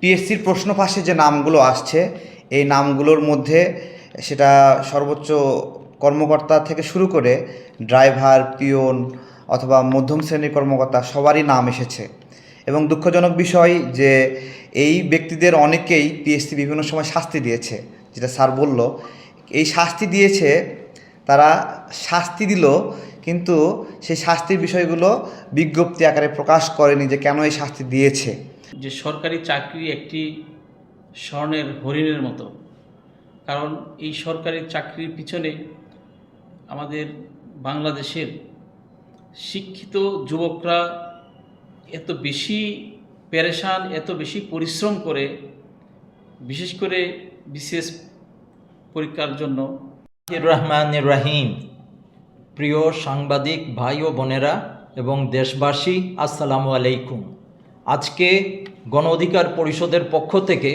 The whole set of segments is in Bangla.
পিএসসির প্রশ্ন ফাঁসে যে নামগুলো আসছে, এই নামগুলোর মধ্যে সেটা সর্বোচ্চ কর্মকর্তা থেকে শুরু করে ড্রাইভার, পিয়ন অথবা মধ্যম শ্রেণির কর্মকর্তা সবারই নাম এসেছে। এবং দুঃখজনক বিষয় যে এই ব্যক্তিদের অনেকেই পিএসসি বিভিন্ন সময় শাস্তি দিয়েছে, যেটা স্যার বলল। এই শাস্তি দিয়েছে, তারা শাস্তি দিল, কিন্তু সেই শাস্তির বিষয়গুলো বিজ্ঞপ্তি আকারে প্রকাশ করেনি যে কেন এই শাস্তি দিয়েছে। যে সরকারি চাকরি একটি স্বর্ণের, হরিণের মতো। কারণ এই সরকারি চাকরির পিছনে আমাদের বাংলাদেশের শিক্ষিত যুবকরা এত বেশি পেরেশান, এত বেশি পরিশ্রম করে, বিশেষ করে বিশেষ পরীক্ষার জন্য। রহমান রাহিম প্রিয় সাংবাদিক ভাই ও বোনেরা এবং দেশবাসী, আসসালামু আলাইকুম। আজকে গণ অধিকার পরিষদের পক্ষ থেকে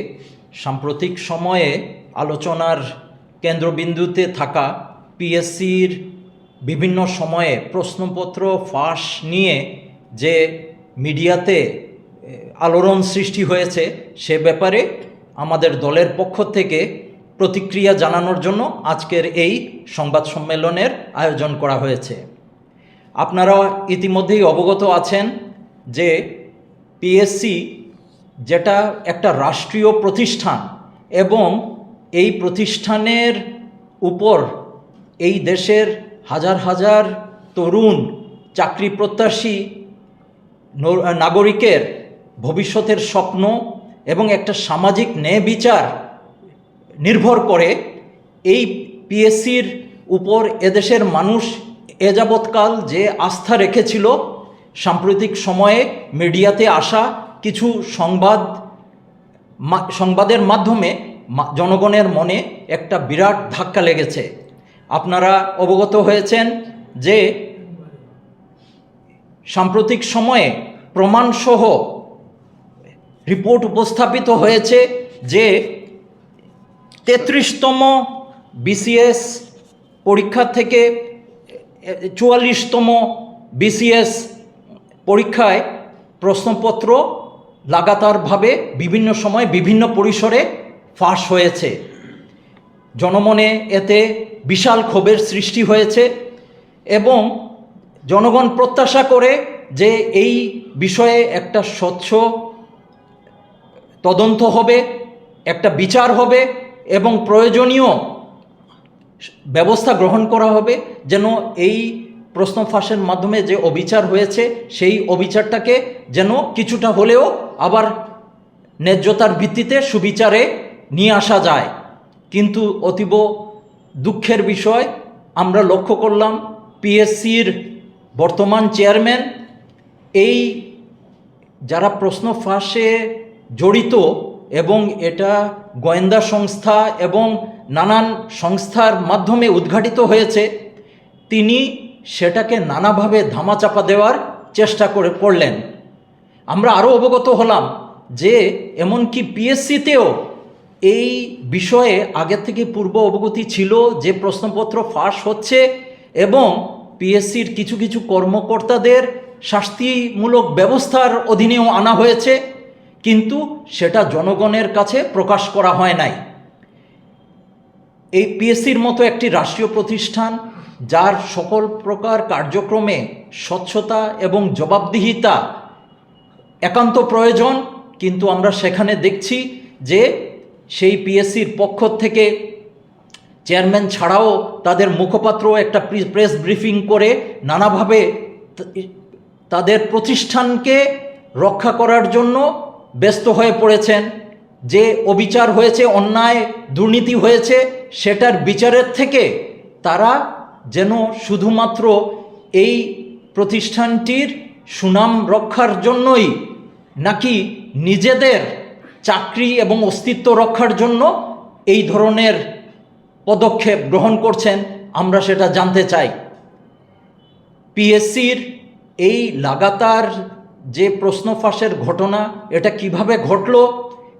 সাম্প্রতিক সময়ে আলোচনার কেন্দ্রবিন্দুতে থাকা পিএসসির বিভিন্ন সময়ে প্রশ্নপত্র ফাঁস নিয়ে যে মিডিয়াতে আলোড়ন সৃষ্টি হয়েছে, সে ব্যাপারে আমাদের দলের পক্ষ থেকে প্রতিক্রিয়া জানানোর জন্য আজকের এই সংবাদ সম্মেলনের আয়োজন করা হয়েছে। আপনারা ইতিমধ্যেই অবগত আছেন যে পিএসসি যেটা একটা রাষ্ট্রীয় প্রতিষ্ঠান এবং এই প্রতিষ্ঠানের উপর এই দেশের হাজার হাজার তরুণ চাকরি প্রত্যাশী নাগরিকের ভবিষ্যতের স্বপ্ন এবং একটা সামাজিক ন্যায় বিচার নির্ভর করে, এই পিএসসির উপর এদেশের মানুষ এ যাবৎকাল যে আস্থা রেখেছিল সাম্প্রতিক সময়ে মিডিয়াতে আসা কিছু সংবাদ সংবাদের মাধ্যমে জনগণের মনে একটা বিরাট ধাক্কা লেগেছে। আপনারা অবগত হয়েছেন যে সাম্প্রতিক সময়ে প্রমাণসহ রিপোর্ট উপস্থাপিত হয়েছে যে তেত্রিশতম বিসিএস পরীক্ষা থেকে চুয়াল্লিশতম বিসিএস পরীক্ষায় প্রশ্নপত্র লাগাতারভাবে বিভিন্ন সময় বিভিন্ন পরিসরে ফাঁস হয়েছে। জনমনে এতে বিশাল ক্ষোভের সৃষ্টি হয়েছে এবং জনগণ প্রত্যাশা করে যে এই বিষয়ে একটা স্বচ্ছ তদন্ত হবে, একটা বিচার হবে এবং প্রয়োজনীয় ব্যবস্থা গ্রহণ করা হবে যেন এই প্রশ্ন ফাঁসের মাধ্যমে যে অবিচার হয়েছে, সেই অবিচারটাকে যেন কিছুটা হলেও আবার ন্যায্যতার ভিত্তিতে সুবিচারে নিয়ে আসা যায়। কিন্তু অতীব দুঃখের বিষয়, আমরা লক্ষ্য করলাম পিএসসির বর্তমান চেয়ারম্যান, এই যারা প্রশ্ন ফাঁসে জড়িত এবং এটা গোয়েন্দা সংস্থা এবং নানান সংস্থার মাধ্যমে উদ্ঘাটিত হয়েছে, তিনি সেটাকে নানাভাবে ধামাচাপা দেওয়ার চেষ্টা করে পড়লেন। আমরা আরও অবগত হলাম যে, এমনকি পিএসসিতেও এই বিষয়ে আগে থেকে পূর্ব অবগতি ছিল যে প্রশ্নপত্র ফাঁস হচ্ছে এবং পিএসসির কিছু কিছু কর্মকর্তাদের শাস্তিমূলক ব্যবস্থার অধীনেও আনা হয়েছে, কিন্তু সেটা জনগণের কাছে প্রকাশ করা হয় নাই। এই পিএসসির মতো একটি রাষ্ট্রীয় প্রতিষ্ঠান যার সকল প্রকার কার্যক্রমে স্বচ্ছতা এবং জবাবদিহিতা একান্ত প্রয়োজন, কিন্তু আমরা সেখানে দেখছি যে সেই পিএসসির পক্ষ থেকে চেয়ারম্যান ছাড়াও তাদের মুখপাত্র একটা প্রি- প্রেস ব্রিফিং করে নানাভাবে তাদের প্রতিষ্ঠানকে রক্ষা করার জন্য ব্যস্ত হয়ে পড়েছেন। যে অবিচার হয়েছে, অন্যায়, দুর্নীতি হয়েছে, সেটার বিচারের থেকে তারা যেন শুধুমাত্র এই প্রতিষ্ঠানটির সুনাম রক্ষার জন্যই নাকি নিজেদের চাকরি এবং অস্তিত্ব রক্ষার জন্য এই ধরনের পদক্ষেপ গ্রহণ করছেন, আমরা সেটা জানতে চাই। পিএসসির এই লাগাতার যে প্রশ্ন ফাঁসের ঘটনা, এটা কীভাবে ঘটলো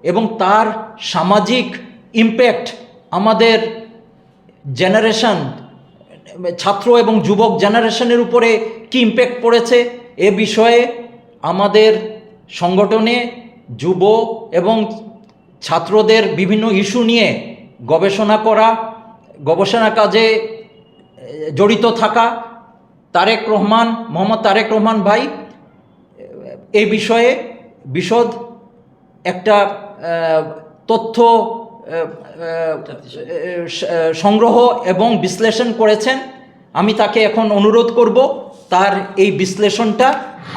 এবং তার সামাজিক ইম্প্যাক্ট আমাদের জেনারেশন ছাত্র এবং যুবক জেনারেশনের উপরে কি ইম্প্যাক্ট পড়েছে? এ বিষয়ে আমাদের সংগঠনে যুব এবং ছাত্রদের বিভিন্ন ইস্যু নিয়ে গবেষণা করা, গবেষণা কাজে জড়িত থাকা তারেক রহমান, মোহাম্মদ তারেক রহমান ভাই এই বিষয়ে বিশদ একটা তথ্য সংগ্রহ এবং বিশ্লেষণ করেছেন। আমি তাকে এখন অনুরোধ করব তার এই বিশ্লেষণটা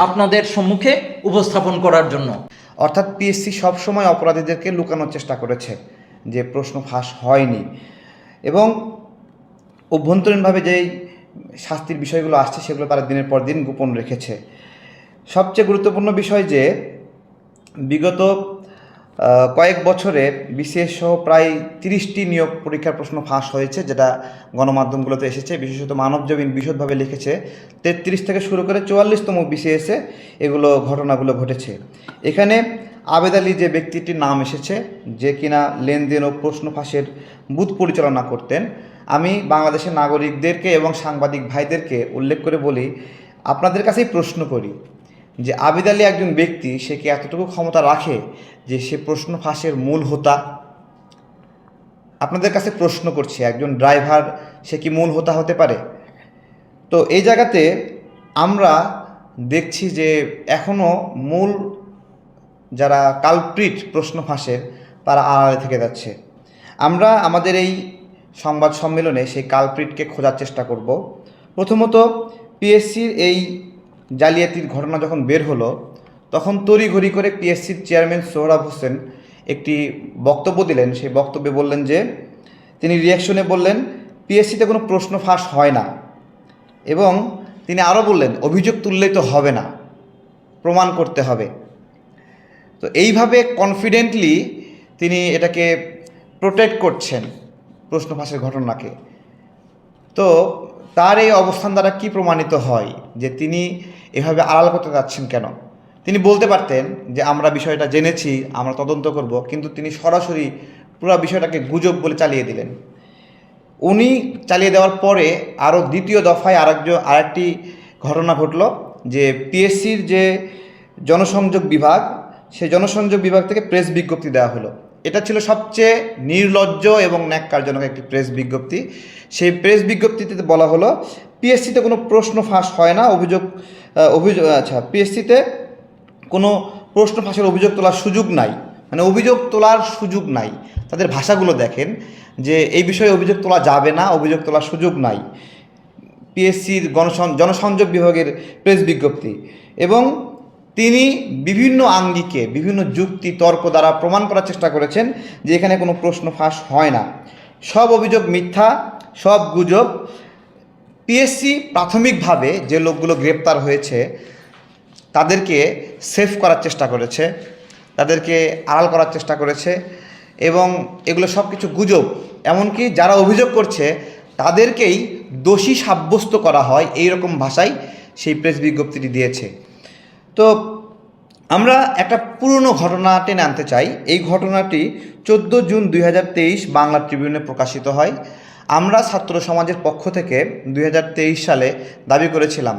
আপনাদের সম্মুখে উপস্থাপন করার জন্য। অর্থাৎ পিএসসি সবসময় অপরাধীদেরকে লুকানোর চেষ্টা করেছে, যে প্রশ্ন ফাঁস হয়নি। এবং অভ্যন্তরীণভাবে যেই শাস্তির বিষয়গুলো আসছে, সেগুলো তারা দিনের পর দিন গোপন রেখেছে। সবচেয়ে গুরুত্বপূর্ণ বিষয় যে, বিগত কয়েক বছরে বিসিএস সহ প্রায় তিরিশটি নিয়োগ পরীক্ষার প্রশ্ন ফাঁস হয়েছে, যেটা গণমাধ্যমগুলোতে এসেছে। বিশেষত মানবজমিন বিশদভাবে লিখেছে, তেত্রিশ থেকে শুরু করে চুয়াল্লিশতম বিসিএসে এগুলো ঘটনাগুলো ঘটেছে। এখানে আবেদ আলী যে ব্যক্তিটির নাম এসেছে, যে কিনা লেনদেন ও প্রশ্ন ফাঁসের বুথ পরিচালনা করতেন, আমি বাংলাদেশের নাগরিকদেরকে এবং সাংবাদিক ভাইদেরকে উল্লেখ করে বলি, আপনাদের কাছেই প্রশ্ন করি যে আবিদ আলী একজন ব্যক্তি, সে কি এতটুকু ক্ষমতা রাখে যে সে প্রশ্ন ফাঁসের মূল হোতা? আপনাদের কাছে প্রশ্ন করছি, একজন ড্রাইভার, সে কি মূল হোতা হতে পারে? তো এই জায়গাতে আমরা দেখছি যে এখনও মূল যারা কালপ্রিট প্রশ্ন ফাঁসের, তারা আড়ালে থেকে যাচ্ছে। আমরা আমাদের এই সংবাদ সম্মেলনে সেই কালপ্রিটকে খোঁজার চেষ্টা করব। প্রথমত পিএসসির এই জালিয়াতির ঘটনা যখন বের হলো, তখন তড়িঘড়ি করে পিএসসির চেয়ারম্যান সোহরাব হোসেন একটি বক্তব্য দিলেন। সেই বক্তব্যে বললেন যে, তিনি রিয়াকশনে বললেন, পিএসসিতে কোনো প্রশ্ন ফাঁস হয় না। এবং তিনি আরও বললেন, অভিযোগ তুললেই তো হবে না, প্রমাণ করতে হবে। তো এইভাবে কনফিডেন্টলি তিনি এটাকে প্রোটেক্ট করছেন প্রশ্ন ফাঁসের ঘটনাকে। তো তার এই অবস্থান দ্বারা কি প্রমাণিত হয় যে তিনি এভাবে আড়াল করতে যাচ্ছেন কেন? তিনি বলতে পারতেন যে আমরা বিষয়টা জেনেছি, আমরা তদন্ত করব, কিন্তু তিনি সরাসরি পুরো বিষয়টাকে গুজব বলে চালিয়ে দিলেন। উনি চালিয়ে দেওয়ার পরে আরও দ্বিতীয় দফায় আরেকজন আরেকটি ঘটনা ঘটল যে পিএসসির যে জনসংযোগ বিভাগ সেই জনসংযোগ বিভাগ থেকে প্রেস বিজ্ঞপ্তি দেওয়া হলো। এটা ছিল সবচেয়ে নির্লজ্জ এবং ন্যাক্কারজনক একটি প্রেস বিজ্ঞপ্তি। সেই প্রেস বিজ্ঞপ্তিতে বলা হলো পিএসসিতে কোনো প্রশ্ন ফাঁস হয় না, অভিযোগ অভিযোগ আচ্ছা পিএসসিতে কোনো প্রশ্ন ফাঁসের অভিযোগ তোলার সুযোগ নাই মানে অভিযোগ তোলার সুযোগ নাই। তাদের ভাষাগুলো দেখেন যে এই বিষয়ে অভিযোগ তোলা যাবে না, অভিযোগ তোলার সুযোগ নাই। পিএসসির গণসং, জনসংযোগ বিভাগের প্রেস বিজ্ঞপ্তি। এবং তিনি বিভিন্ন আঙ্গিকে, বিভিন্ন যুক্তি, তর্ক দ্বারা প্রমাণ করার চেষ্টা করেছেন যে এখানে কোনো প্রশ্ন ফাঁস হয় না। সব অভিযোগ মিথ্যা, সব গুজব। পিএসসি প্রাথমিকভাবে যে লোকগুলো গ্রেপ্তার হয়েছে, তাদেরকে সেফ করার চেষ্টা করেছে, তাদেরকে আড়াল করার চেষ্টা করেছে এবং এগুলো সব কিছু গুজব। এমনকি যারা অভিযোগ করছে, তাদেরকেই দোষী সাব্যস্ত করা হয় এই রকম ভাষায় সেই প্রেস বিজ্ঞপ্তিটি দিয়েছে। তো আমরা একটা পুরনো ঘটনা টেনে আনতে চাই। এই ঘটনাটি চোদ্দ জুন দুই হাজার তেইশ বাংলা ট্রিবিউনে প্রকাশিত হয়। আমরা ছাত্র সমাজের পক্ষ থেকে দুই হাজার তেইশ সালে দাবি করেছিলাম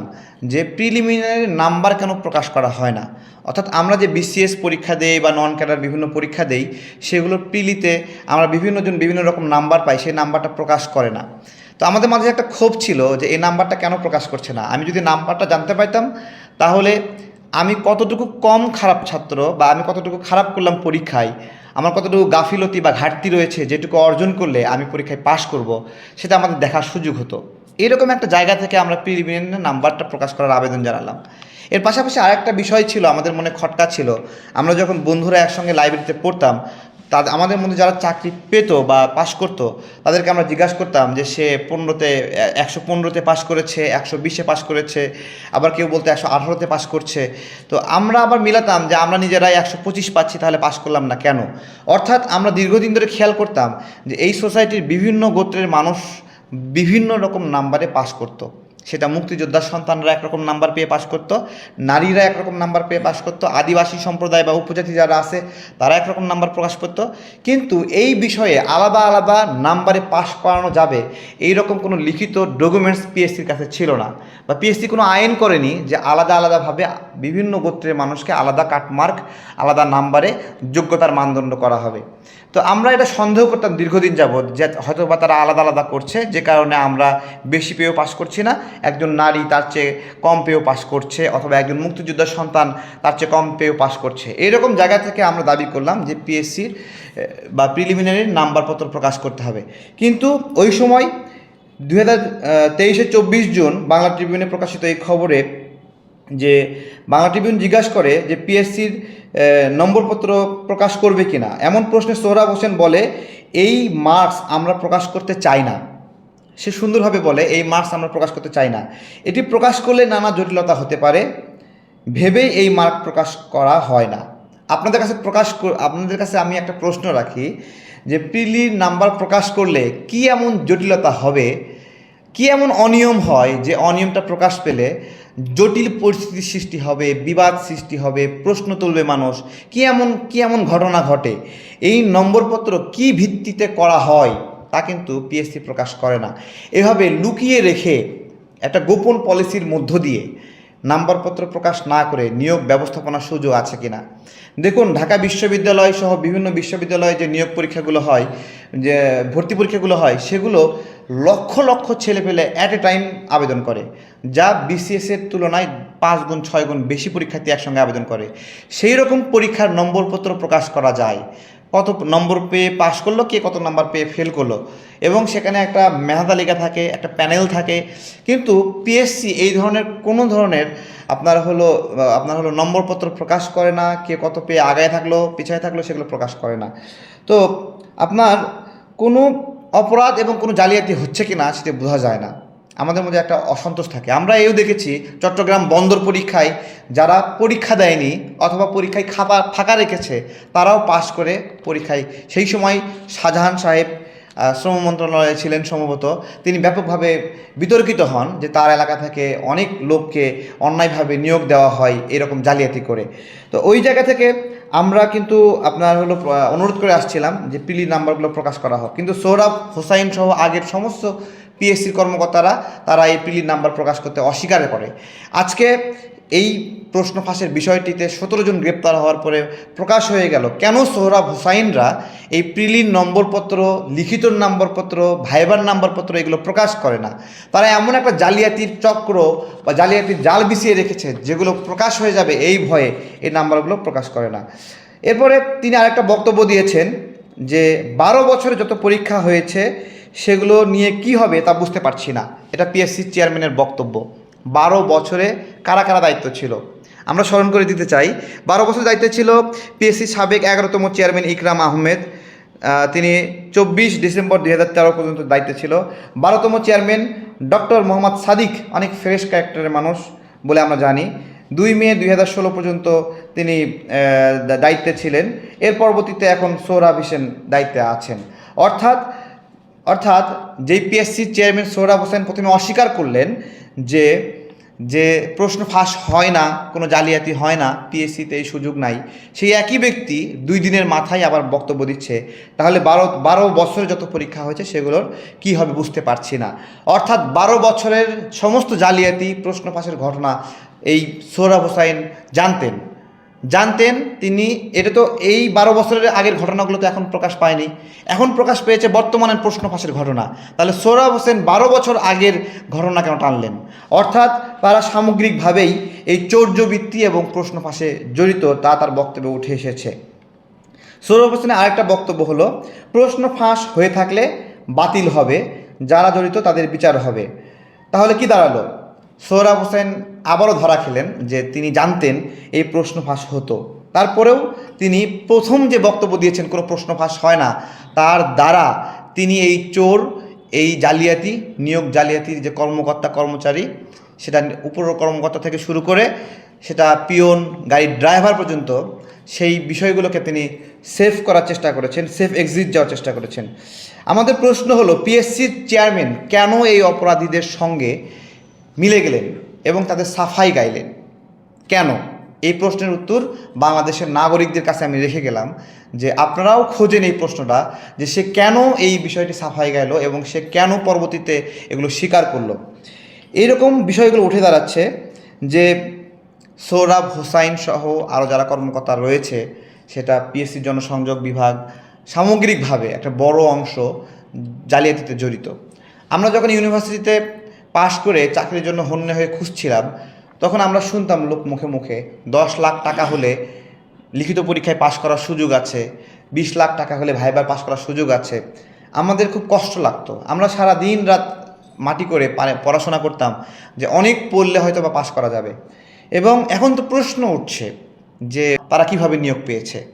যে প্রিলিমিনারি নাম্বার কেন প্রকাশ করা হয় না। অর্থাৎ আমরা যে বিসিএস পরীক্ষা দেই বা নন ক্যাডার বিভিন্ন পরীক্ষা দেই, সেগুলো প্রিলিতে আমরা বিভিন্নজন বিভিন্ন রকম নাম্বার পাই, সেই নাম্বারটা প্রকাশ করে না। তো আমাদের মাঝে একটা ক্ষোভ ছিল যে এই নাম্বারটা কেন প্রকাশ করছে না? আমি যদি নাম্বারটা জানতে পারতাম, তাহলে আমি কতটুকু কম খারাপ ছাত্র বা আমি কতটুকু খারাপ করলাম পরীক্ষায়, আমার কতটুকু গাফিলতি বা ঘাটতি রয়েছে যেটুকু অর্জন করলে আমি পরীক্ষায় পাশ করব, সেটা আমাদের দেখার সুযোগ হতো। এরকম একটা জায়গা থেকে আমরা প্রিলিমিনারি নাম্বারটা প্রকাশ করার আবেদন জানালাম। এর পাশাপাশি আরেকটা বিষয় ছিল, আমাদের মনে খটকা ছিল। আমরা যখন বন্ধুরা একসঙ্গে লাইব্রেরিতে পড়তাম তাদের আমাদের মধ্যে যারা চাকরি পেতো বা পাশ করতো, তাদেরকে আমরা জিজ্ঞাসা করতাম যে সে পনেরোতে একশো পনেরোতে পাশ করেছে, একশো বিশে পাশ করেছে, আবার কেউ বলতে একশো আঠারোতে পাশ করছে। তো আমরা আবার মিলাতাম যে আমরা নিজেরাই একশো পঁচিশ পাচ্ছি, তাহলে পাশ করলাম না কেন? অর্থাৎ আমরা দীর্ঘদিন ধরে খেয়াল করতাম যে এই সোসাইটির বিভিন্ন গোত্রের মানুষ বিভিন্ন রকম নাম্বারে পাশ করতো। সেটা মুক্তিযোদ্ধার সন্তানরা একরকম নাম্বার পেয়ে পাশ করতো, নারীরা একরকম নাম্বার পেয়ে পাশ করতো, আদিবাসী সম্প্রদায় বা উপজাতি যারা আছে, তারা একরকম নাম্বার প্রকাশ করতো। কিন্তু এই বিষয়ে আলাদা আলাদা নাম্বারে পাশ করানো যাবে এই রকম কোনো লিখিত ডকুমেন্টস পিএসসির কাছে ছিল না বা পিএসসি কোনো আইন করেনি যে আলাদা আলাদাভাবে বিভিন্ন গোত্রের মানুষকে আলাদা কাটমার্ক, আলাদা নাম্বারে যোগ্যতার মানদণ্ড করা হবে। তো আমরা এটা সন্দেহ করতাম দীর্ঘদিন যাবৎ যে হয়তো বা তারা আলাদা আলাদা করছে, যে কারণে আমরা বেশি পেয়েও পাশ করছি না। একজন নারী তার চেয়ে কম পেয়েও পাশ করছে, অথবা একজন মুক্তিযোদ্ধার সন্তান তার চেয়ে কম পেয়েও পাশ করছে। এইরকম জায়গা থেকে আমরা দাবি করলাম যে পিএসসির বা প্রিলিমিনারি নাম্বারপত্র প্রকাশ করতে হবে। কিন্তু ওই সময় দুই হাজার তেইশে চব্বিশ জুন বাংলা ট্রিবিউনে প্রকাশিত এই খবরে যে বাংলা ট্রিবিউন জিজ্ঞাসা করে যে পিএসসির নম্বরপত্র প্রকাশ করবে কিনা। এমন প্রশ্নে সোহরাব হোসেন বলে, এই মার্কস আমরা প্রকাশ করতে চাই না। সে সুন্দরভাবে বলে, এই মার্কস আমরা প্রকাশ করতে চাই না। এটি প্রকাশ করলে নানা জটিলতা হতে পারে। ভেবেই এই মার্ক প্রকাশ করা হয় না। আপনাদের কাছে প্রকাশ আপনাদের কাছে আমি একটা প্রশ্ন রাখি যে, প্রিলির নাম্বার প্রকাশ করলে কি এমন জটিলতা হবে? কি এমন অনিয়ম হয় যে অনিয়মটা প্রকাশ পেলে জটিল পরিস্থিতির সৃষ্টি হবে, বিবাদ সৃষ্টি হবে, প্রশ্ন তুলবে মানুষ? কি এমন কি এমন ঘটনা ঘটে? এই নম্বরপত্র কি ভিত্তিতে করা হয় তা কিন্তু পিএসসি প্রকাশ করে না। এভাবে লুকিয়ে রেখে একটা গোপন পলিসির মধ্য দিয়ে নাম্বারপত্র প্রকাশ না করে নিয়োগ ব্যবস্থাপনার সুযোগ আছে কিনা? দেখুন, ঢাকা বিশ্ববিদ্যালয় সহ বিভিন্ন বিশ্ববিদ্যালয়ে যে নিয়োগ পরীক্ষাগুলো হয়, যে ভর্তি পরীক্ষাগুলো হয়, সেগুলো লক্ষ লক্ষ ছেলে পেলে অ্যাট এ টাইম আবেদন করে, যা বিসিএসের তুলনায় পাঁচ গুণ, ছয় গুণ বেশি পরীক্ষার্থী একসঙ্গে আবেদন করে। সেই রকম পরীক্ষার নম্বরপত্র প্রকাশ করা যায়। কত নম্বর পেয়ে পাশ করল কে, কত নাম্বার পেয়ে ফেল করল? এবং সেখানে একটা মেধাতালিকা থাকে, একটা প্যানেল থাকে। কিন্তু পিএসসি এই ধরনের কোনো ধরনের আপনার হলো আপনার হলো নম্বরপত্র প্রকাশ করে না, কে কত পেয়ে আগায় থাকল, পিছায় থাকল, সেগুলো প্রকাশ করে না। তো আপনার কোনো অপরাধ এবং কোনো জালিয়াতি হচ্ছে কি না সেটা বোঝা যায় না। আমাদের মধ্যে একটা অসন্তোষ থাকে। আমরা এও দেখেছি চট্টগ্রাম বন্দর পরীক্ষায় যারা পরীক্ষা দেয়নি অথবা পরীক্ষায় খাপা, ফাঁকা রেখেছে, তারাও পাশ করে পরীক্ষায়। সেই সময় শাহজাহান সাহেব শ্রম মন্ত্রণালয়ে ছিলেন সম্ভবত, তিনি ব্যাপকভাবে বিতর্কিত হন যে তার এলাকা থেকে অনেক লোককে অন্যায়ভাবে নিয়োগ দেওয়া হয় এরকম জালিয়াতি করে। তো ওই জায়গা থেকে আমরা কিন্তু আপনার হলো অনুরোধ করে আসছিলাম যে পিলি নাম্বারগুলো প্রকাশ করা হোক। কিন্তু সৌরভ, হোসাইন সহ আগের সমস্ত পিএসসির কর্মকর্তারা, তারা এই পিলির নাম্বার প্রকাশ করতে অস্বীকার করে। আজকে এই প্রশ্ন ফাঁসের বিষয়টিতে সতেরো জন গ্রেপ্তার হওয়ার পরে প্রকাশ হয়ে গেল, কেন সোহরাব হুসাইনরা এই প্রিলির নম্বরপত্র, লিখিত নম্বরপত্র, ভাইবার নম্বরপত্র এগুলো প্রকাশ করে না? তারা এমন একটা জালিয়াতির চক্র বা জালিয়াতির জাল বিছিয়ে রেখেছে যেগুলো প্রকাশ হয়ে যাবে এই ভয়ে এই নাম্বারগুলো প্রকাশ করে না। এরপরে তিনি আরেকটা বক্তব্য দিয়েছেন যে বারো বছরে যত পরীক্ষা হয়েছে সেগুলো নিয়ে কি হবে তা বুঝতে পারছি না। এটা পিএসসি চেয়ারম্যানের বক্তব্য। বারো বছরে কারা কারা দায়িত্ব ছিল? আমরা স্মরণ করে দিতে চাই, বারো বছর দায়িত্ব ছিল পিএসসি সাবেক এগারোতম চেয়ারম্যান ইকরাম আহমেদ তিনি চব্বিশ ডিসেম্বর দুই হাজার তেরো পর্যন্ত দায়িত্বে ছিল। বারোতম চেয়ারম্যান ডক্টর মোহাম্মদ সাদিক, অনেক ফ্রেশ ক্যারেক্টারের মানুষ বলে আমরা জানি। দুই মে দুই হাজার ষোলো পর্যন্ত তিনি দায়িত্বে ছিলেন। এর পরবর্তীতে এখন সোহরাব হোসেন দায়িত্বে আছেন। অর্থাৎ অর্থাৎ যেই পিএসসির চেয়ারম্যান সোহরাব হোসেন প্রথমে অস্বীকার করলেন যে যে প্রশ্ন ফাঁস হয় না, কোনো জালিয়াতি হয় না পিএসসিতে এই সুযোগ নাই। সেই একই ব্যক্তি দুই দিনের মাথায় আবার বক্তব্য দিচ্ছে, তাহলে বারো বারো বছরে যত পরীক্ষা হয়েছে সেগুলোর কি হবে বুঝতে পারছি না। অর্থাৎ বারো বছরের সমস্ত জালিয়াতি, প্রশ্ন ফাঁসের ঘটনা এই সোহরাব হোসাইন জানতেন। জানতেন তিনি, এটা তো এই বারো বছরের আগের ঘটনাগুলো তো এখন প্রকাশ পায়নি। এখন প্রকাশ পেয়েছে বর্তমানের প্রশ্ন ফাঁসের ঘটনা। তাহলে সোহরাব হোসেন বারো বছর আগের ঘটনা কেন টানলেন? অর্থাৎ তারা সামগ্রিকভাবেই এই চৌর্যবৃত্তি এবং প্রশ্ন ফাঁসে জড়িত তা তার বক্তব্যে উঠে এসেছে। সৌরভ হোসেনের আরেকটা বক্তব্য হলো প্রশ্ন ফাঁস হয়ে থাকলে বাতিল হবে, যারা জড়িত তাদের বিচার হবে। তাহলে কি দাঁড়াল? সোহরাব হোসেন আবারও ধরা খেলেন যে তিনি জানতেন এই প্রশ্ন ফাঁস হতো। তারপরেও তিনি প্রথম যে বক্তব্য দিয়েছেন, কোনো প্রশ্ন ফাঁস হয় না। তার দ্বারা তিনি এই চোর, এই জালিয়াতি, নিয়োগ জালিয়াতির যে কর্মকর্তা, কর্মচারী, সেটা উপর কর্মকর্তা থেকে শুরু করে সেটা পিয়ন গাড়ির ড্রাইভার পর্যন্ত, সেই বিষয়গুলোকে তিনি সেভ করার চেষ্টা করেছেন, সেফ এক্সিট যাওয়ার চেষ্টা করেছেন। আমাদের প্রশ্ন হলো, পিএসসির চেয়ারম্যান কেন এই অপরাধীদের সঙ্গে মিলে গেলেন এবং তাদের সাফাই গাইলেন। কেন? এই প্রশ্নের উত্তর বাংলাদেশের নাগরিকদের কাছে আমি রেখে গেলাম যে আপনারাও খোঁজেন এই প্রশ্নটা যে সে কেন এই বিষয়টি সাফাই গাইলো এবং সে কেন পরবর্তীতে এগুলো স্বীকার করল। এইরকম বিষয়গুলো উঠে দাঁড়াচ্ছে যে সৌরভ হোসাইন সহ আরও যারা কর্মকর্তা রয়েছে, সেটা পিএসসি জনসংযোগ বিভাগ সামগ্রিকভাবে একটা বড় অংশ জালিয়াতিতে জড়িত। আমরা যখন ইউনিভার্সিটিতে পাশ করে চাকরির জন্য হন্যে হয়ে খুঁজছিলাম, তখন আমরা শুনতাম লোক মুখে মুখে, দশ লাখ টাকা হলে লিখিত পরীক্ষায় পাশ করার সুযোগ আছে, বিশ লাখ টাকা হলে ভাইবার পাশ করার সুযোগ আছে। আমাদের খুব কষ্ট লাগতো। আমরা সারা দিন রাত মাটি করে পড়াশোনা করতাম যে অনেক পড়লে হয়তো বা পাশ করা যাবে। এবং এখন তো প্রশ্ন উঠছে যে তারা কীভাবে নিয়োগ পেয়েছে?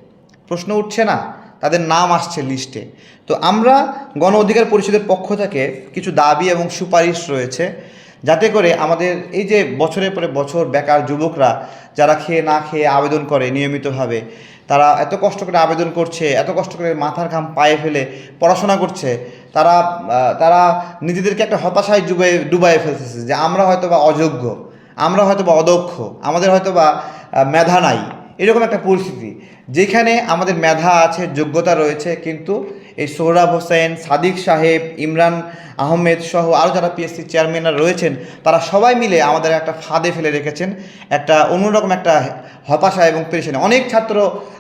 প্রশ্ন উঠছে না। তাদের নাম আসছে লিস্টে তো আমরা গণ অধিকার পরিষদের পক্ষ থেকে কিছু দাবি এবং সুপারিশ রয়েছে, যাতে করে আমাদের এই যে বছরের পরে বছর বেকার যুবকরা যারা খেয়ে না খেয়ে আবেদন করে নিয়মিতভাবে, তারা এত কষ্ট করে আবেদন করছে, এত কষ্ট করে মাথার ঘাম পায়ে ফেলে পড়াশোনা করছে, তারা তারা নিজেদেরকে একটা হতাশায় ডুবে ডুবাই ফেলতেছে যে আমরা হয়তো বা অযোগ্য, আমরা হয়তো বা অদক্ষ, আমাদের হয়তো বা মেধা নাই। এরকম একটা পরিস্থিতি, যেখানে আমাদের মেধা আছে, যোগ্যতা রয়েছে, কিন্তু এই সোহরাব হোসেন, সাদিক সাহেব, ইমরান আহমেদ সহ আরও যারা পিএসসি চেয়ারম্যানরা রয়েছেন, তারা সবাই মিলে আমাদের একটা ফাঁদে ফেলে রেখেছেন, একটা অন্যরকম একটা হতাশা এবং পেরেশানি। অনেক ছাত্র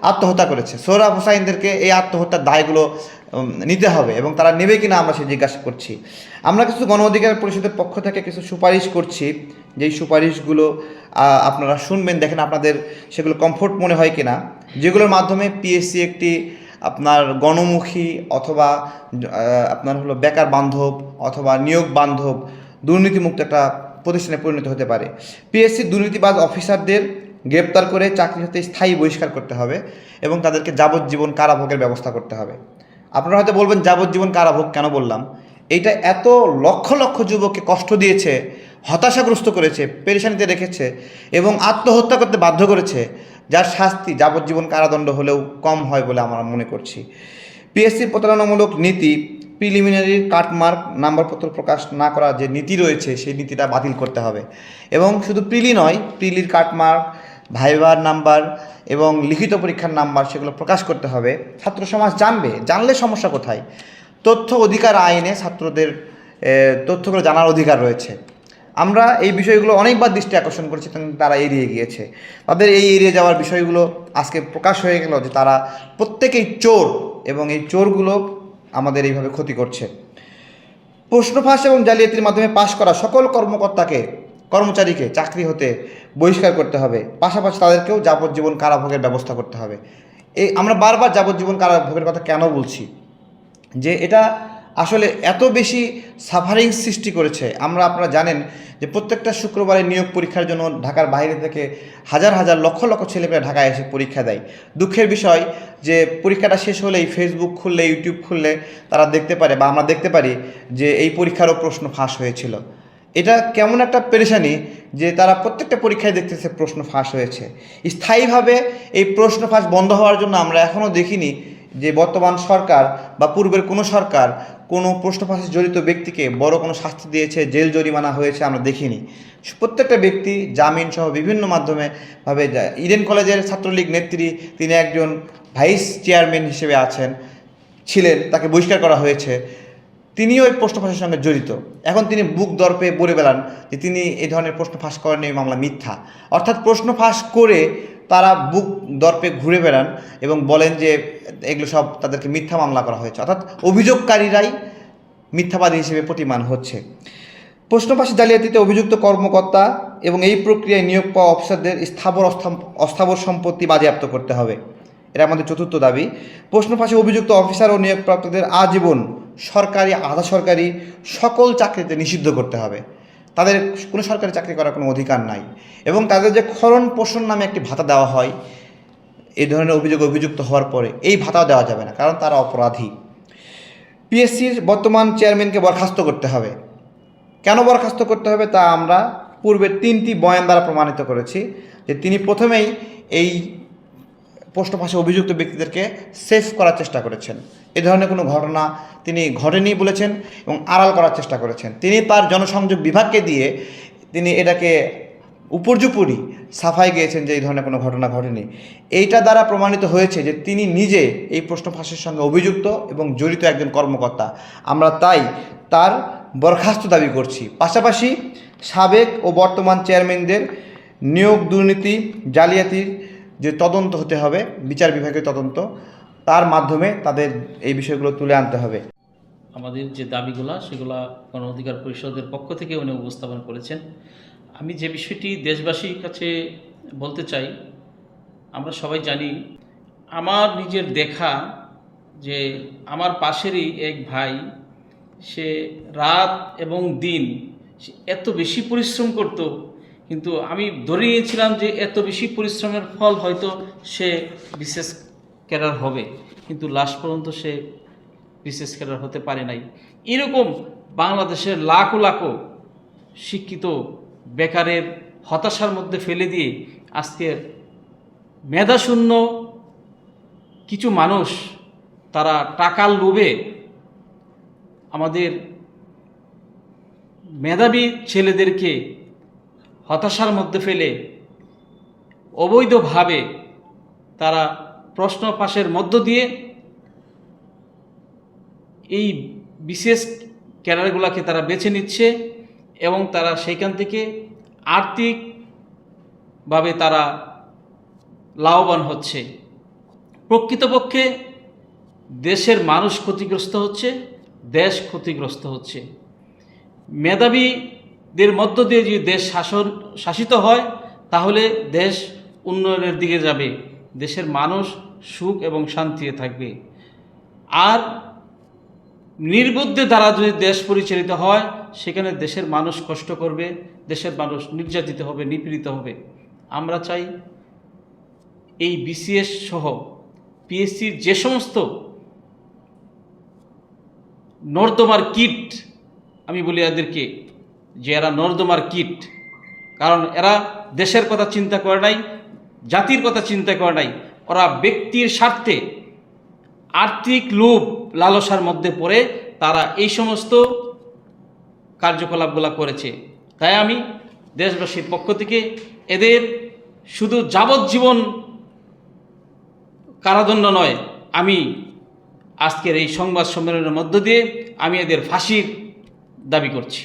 আত্মহত্যা করেছে। সোহরাব হোসাইনদেরকে এই আত্মহত্যার দায়গুলো নিতে হবে এবং তারা নেবে কিনা আমরা সে জিজ্ঞাসা করছি। আমরা কিছু গণ অধিকার পরিষদের পক্ষ থেকে কিছু সুপারিশ করছি। যেই সুপারিশগুলো আপনারা শুনবেন, দেখেন আপনাদের সেগুলো কমফোর্ট মনে হয় কিনা। যেগুলোর মাধ্যমে পিএসসি একটি আপনার গণমুখী অথবা আপনার হলো বেকার বান্ধব অথবা নিয়োগ বান্ধব দুর্নীতিমুক্ত একটা প্রতিষ্ঠানে পরিণত হতে পারে। পিএসসি দুর্নীতিবাজ অফিসারদের গ্রেপ্তার করে চাকরি হতে স্থায়ী বহিষ্কার করতে হবে এবং তাদেরকে যাবজ্জীবন কারাভোগের ব্যবস্থা করতে হবে। আপনারা হয়তো বলবেন, যাবজ্জীবন কারাভোগ কেন বললাম? এইটা এত লক্ষ লক্ষ যুবককে কষ্ট দিয়েছে হতাশাগ্রস্ত করেছে, পেরেশানিতে রেখেছে এবং আত্মহত্যা করতে বাধ্য করেছে, যার শাস্তি যাবজ্জীবন কারাদণ্ড হলেও কম হয় বলে আমরা মনে করছি। পিএসসির প্রতারণামূলক নীতি প্রিলিমিনারি কাটমার্ক নাম্বারপত্র প্রকাশ না করা যে নীতি রয়েছে, সেই নীতিটা বাতিল করতে হবে। এবং শুধু প্রিলি নয়, প্রিলির কাটমার্ক, ভাইবার নাম্বার এবং লিখিত পরীক্ষার নাম্বার সেগুলো প্রকাশ করতে হবে। ছাত্র সমাজ জানবে, জানলে সমস্যা কোথায়? তথ্য অধিকার আইনে ছাত্রদের তথ্যগুলো জানার অধিকার রয়েছে। আমরা এই বিষয়গুলো অনেকবার দৃষ্টি আকর্ষণ করেছি তারা এড়িয়ে গিয়েছে। তাদের এই এড়িয়ে যাওয়ার বিষয়গুলো আজকে প্রকাশ হয়ে গেল যে তারা প্রত্যেকেই চোর এবং এই চোরগুলো আমাদের এইভাবে ক্ষতি করছে। প্রশ্ন ফাঁস এবং জালিয়াতির মাধ্যমে পাশ করা সকল কর্মকর্তাকে, কর্মচারীকে চাকরি হতে বহিষ্কার করতে হবে। পাশাপাশি তাদেরকেও যাবজ্জীবন কারাভোগের ব্যবস্থা করতে হবে। এই আমরা বারবার যাবজ্জীবন কারাভোগের কথা কেন বলছি? যে এটা আসলে এত বেশি সাফারিং সৃষ্টি করেছে। আমরা, আপনারা জানেন যে প্রত্যেকটা শুক্রবারে নিয়োগ পরীক্ষার জন্য ঢাকার বাইরে থেকে হাজার হাজার লক্ষ লক্ষ ছেলেমেয়েরা ঢাকায় এসে পরীক্ষা দেয়। দুঃখের বিষয় যে পরীক্ষাটা শেষ হলেই ফেসবুক খুললে ইউটিউব খুললে তারা দেখতে পারে বা আমরা দেখতে পারি যে এই পরীক্ষারও প্রশ্ন ফাঁস হয়েছিল। এটা কেমন একটা পেরেশানি যে তারা প্রত্যেকটা পরীক্ষায় দেখতেছে প্রশ্ন ফাঁস হয়েছে। স্থায়ীভাবে এই প্রশ্ন ফাঁস বন্ধ হওয়ার জন্য আমরা এখনও দেখিনি যে বর্তমান সরকার বা পূর্বের কোনো সরকার কোনো প্রশ্ন জড়িত ব্যক্তিকে বড় কোনো শাস্তি দিয়েছে, জেল জরিমানা হয়েছে আমরা দেখিনি। প্রত্যেকটা ব্যক্তি জামিন সহ বিভিন্ন মাধ্যমে ভাবে ইডেন কলেজের ছাত্রলীগ নেত্রী তিনি একজন ভাইস চেয়ারম্যান হিসেবে আছেন, ছিলেন, তাকে বহিষ্কার করা হয়েছে। তিনিও এই প্রশ্ন ফাঁসের সঙ্গে জড়িত। এখন তিনি বুক দর্পে বলে বেড়ান যে তিনি এই ধরনের প্রশ্ন ফাঁস করেন এই মামলা মিথ্যা। অর্থাৎ প্রশ্ন ফাঁস করে তারা বুক দর্পে ঘুরে বেড়ান এবং বলেন যে এগুলো সব তাদেরকে মিথ্যা মামলা করা হয়েছে। অর্থাৎ অভিযোগকারীরাই মিথ্যাবাদী হিসেবে প্রতিমান হচ্ছে। প্রশ্ন ফাঁসি জালিয়াতিতে অভিযুক্ত কর্মকর্তা এবং এই প্রক্রিয়ায় নিয়োগ পাওয়া অফিসারদের স্থাবর অস্থাবর সম্পত্তি বাজেয়াপ্ত করতে হবে। এটা আমাদের চতুর্থ দাবি প্রশ্ন ফাঁসে অভিযুক্ত অফিসার ও নিয়োগপ্রাপ্তদের আজীবন সরকারি, আধা সরকারি সকল চাকরিতে নিষিদ্ধ করতে হবে। তাদের কোনো সরকারি চাকরি করার কোনো অধিকার নাই এবং তাদের যে খরণ পোষণ নামে একটি ভাতা দেওয়া হয়, এই ধরনের অভিযোগ অভিযুক্ত হওয়ার পরে এই ভাতাও দেওয়া যাবে না, কারণ তারা অপরাধী। পিএসসির বর্তমান চেয়ারম্যানকে বরখাস্ত করতে হবে। কেন বরখাস্ত করতে হবে তা আমরা পূর্বের তিনটি বয়ান দ্বারা প্রমাণিত করেছি যে তিনি প্রথমেই এই পোস্ট ফাঁসে অভিযুক্ত ব্যক্তিদেরকে সেফ করার চেষ্টা করেছেন। এ ধরনের কোনো ঘটনা তিনি ঘটেনি বলেছেন এবং আড়াল করার চেষ্টা করেছেন। তিনি তার জনসংযোগ বিভাগকে দিয়ে তিনি এটাকে উপর্যুপরি সাফাই গিয়েছেন যে এই ধরনের কোনো ঘটনা ঘটেনি। এইটা দ্বারা প্রমাণিত হয়েছে যে তিনি নিজে এই প্রশ্ন ফাঁসের সঙ্গে অভিযুক্ত এবং জড়িত একজন কর্মকর্তা। আমরা তাই তার বরখাস্ত দাবি করছি। পাশাপাশি সাবেক ও বর্তমান চেয়ারম্যানদের নিয়োগ দুর্নীতি, জালিয়াতির যে তদন্ত হতে হবে, বিচার বিভাগের তদন্ত, তার মাধ্যমে তাদের এই বিষয়গুলো তুলে আনতে হবে। আমাদের যে দাবিগুলা, সেগুলা গণ অধিকার পরিষদের পক্ষ থেকে উনি উপস্থাপন করেছেন। আমি যে বিষয়টি দেশবাসীর কাছে বলতে চাই, আমরা সবাই জানি, আমার নিজের দেখা যে আমার পাশেরই এক ভাই, সে রাত এবং দিন এত বেশি পরিশ্রম করত কিন্তু আমি ধরে নিয়েছিলাম যে এত বেশি পরিশ্রমের ফল হয়তো সে বিশেষ ক্যাডার হবে, কিন্তু লাস্ট পর্যন্ত সে বিশেষ ক্যাডার হতে পারে নাই। এরকম বাংলাদেশের লাখো লাখো শিক্ষিত বেকারের হতাশার মধ্যে ফেলে দিয়ে আজকের মেধাশূন্য কিছু মানুষ, তারা টাকার লোভে আমাদের মেধাবী ছেলেদেরকে হতাশার মধ্যে ফেলে অবৈধভাবে তারা প্রশ্ন পাশের মধ্য দিয়ে এই বিশেষ ক্যাডারগুলোকে তারা বেছে নিচ্ছে এবং তারা সেইখান থেকে আর্থিকভাবে তারা লাভবান হচ্ছে। প্রকৃতপক্ষে দেশের মানুষ ক্ষতিগ্রস্ত হচ্ছে, দেশ ক্ষতিগ্রস্ত হচ্ছে। মেধাবীদের মধ্য দিয়ে যদি দেশ শাসন, শাসিত হয়, তাহলে দেশ উন্নয়নের দিকে যাবে। দেশের মানুষ সুখ এবং শান্তিতে থাকবে। আর নির্বুদ্ধে দ্বারা যদি দেশ পরিচালিত হয়, সেখানে দেশের মানুষ কষ্ট করবে, দেশের মানুষ নির্যাতিত হবে, নিপীড়িত হবে। আমরা চাই এই বিসিএস সহ পিএসসির যে সমস্ত নর্দমার কিট, আমি বলি এদেরকে যে এরা নর্দমার কিট। কারণ এরা দেশের কথা চিন্তা করে নাই, জাতির কথা চিন্তা করে নাই। ওরা ব্যক্তির স্বার্থে আর্থিক লোভ লালসার মধ্যে পড়ে তারা এই সমস্ত কার্যকলাপগুলো করেছে। তাই আমি দেশবাসীর পক্ষ থেকে এদের শুধু যাবজ্জীবন কারাদণ্ড নয়, আমি আজকের এই সংবাদ সম্মেলনের মধ্য দিয়ে আমি এদের ফাঁসির দাবি করছি।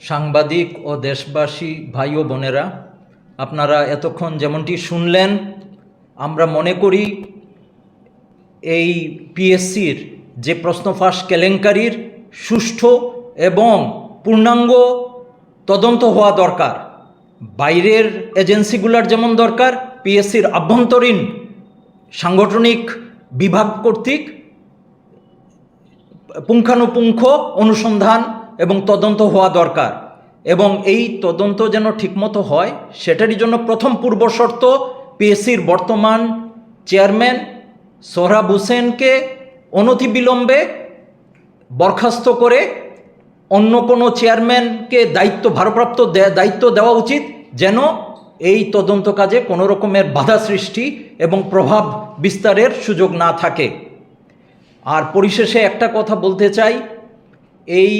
সাংবাদিক ও দেশবাসী ভাই ও বোনেরা, আপনারা এতক্ষণ যেমনটি শুনলেন, আমরা মনে করি এই পিএসসির যে প্রশ্ন ফাঁস কেলেঙ্কারির সুষ্ঠু এবং পূর্ণাঙ্গ তদন্ত হওয়া দরকার, বাইরের এজেন্সিগুলোর যেমন দরকার, পিএসসির আভ্যন্তরীণ সাংগঠনিক বিভাগ কর্তৃক পুঙ্খানুপুঙ্খ অনুসন্ধান এবং তদন্ত হওয়া দরকার। এবং এই তদন্ত যেন ঠিকমতো হয়, সেটারই জন্য প্রথম পূর্ব শর্ত পিএসসির বর্তমান চেয়ারম্যান সোহরাব হোসেনকে অনতিবিলম্বে বরখাস্ত করে অন্য কোনো চেয়ারম্যানকে দায়িত্ব, ভারপ্রাপ্ত দায়িত্ব দেওয়া উচিত যেন এই তদন্ত কাজে কোনো রকমের বাধা সৃষ্টি এবং প্রভাব বিস্তারের সুযোগ না থাকে। আর পরিশেষে একটা কথা বলতে চাই, এই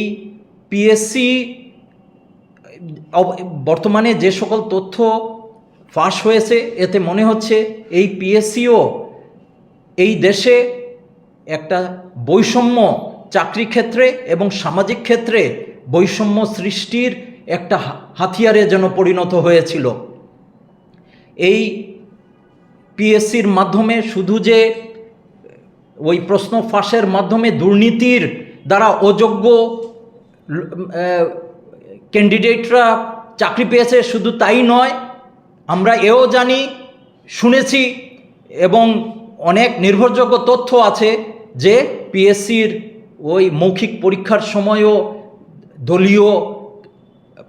পিএসসি বর্তমানে যে সকল তথ্য ফাঁস হয়েছে, এতে মনে হচ্ছে এই পিএসসিও এই দেশে একটা বৈষম্য চাকরি ক্ষেত্রে এবং সামাজিক ক্ষেত্রে বৈষম্য সৃষ্টির একটা হাতিয়ারে যেন পরিণত হয়েছিল। এই পিএসসির মাধ্যমে শুধু যে, ওই প্রশ্ন ফাঁসের মাধ্যমে দুর্নীতির দ্বারা অযোগ্য ক্যান্ডিডেটরা চাকরি পেয়েছে শুধু তাই নয়, আমরা এও জানি, শুনেছি এবং অনেক নির্ভরযোগ্য তথ্য আছে যে পিএসসির ওই মৌখিক পরীক্ষার সময়ও দলীয়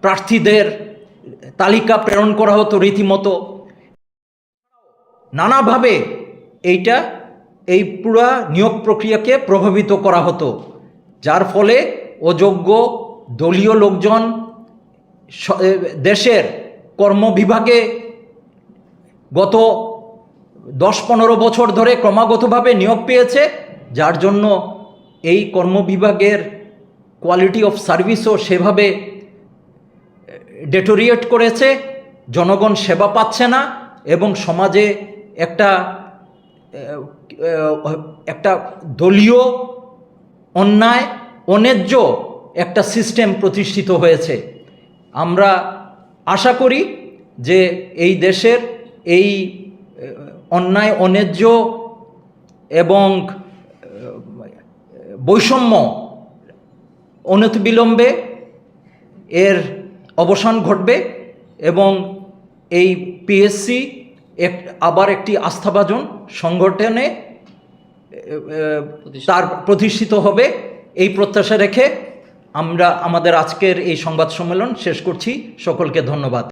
প্রার্থীদের তালিকা প্রেরণ করা হতো রীতিমতো। নানাভাবে এইটা, এই পুরা নিয়োগ প্রক্রিয়াকে প্রভাবিত করা হতো, যার ফলে অযোগ্য দলীয় লোকজন দেশের কর্মবিভাগে গত দশ পনেরো বছর ধরে ক্রমাগতভাবে নিয়োগ পেয়েছে, যার জন্য এই কর্মবিভাগের কোয়ালিটি অফ সার্ভিসও সেভাবে ডেটোরিয়েট করেছে, জনগণ সেবা পাচ্ছে না এবং সমাজে একটা একটা দলীয় অন্যায় অন্যায্য একটা সিস্টেম প্রতিষ্ঠিত হয়েছে। আমরা আশা করি যে এই দেশের এই অন্যায় অন্যায্য এবং বৈষম্য অনতিবিলম্বে এর অবসান ঘটবে এবং এই পিএসসি এক আবার একটি আস্থাভাজন সংগঠনে তার প্রতিষ্ঠিত হবে। এই প্রত্যাশা রেখে আমরা আমাদের আজকের এই সংবাদ সম্মেলন শেষ করছি। সকলকে ধন্যবাদ।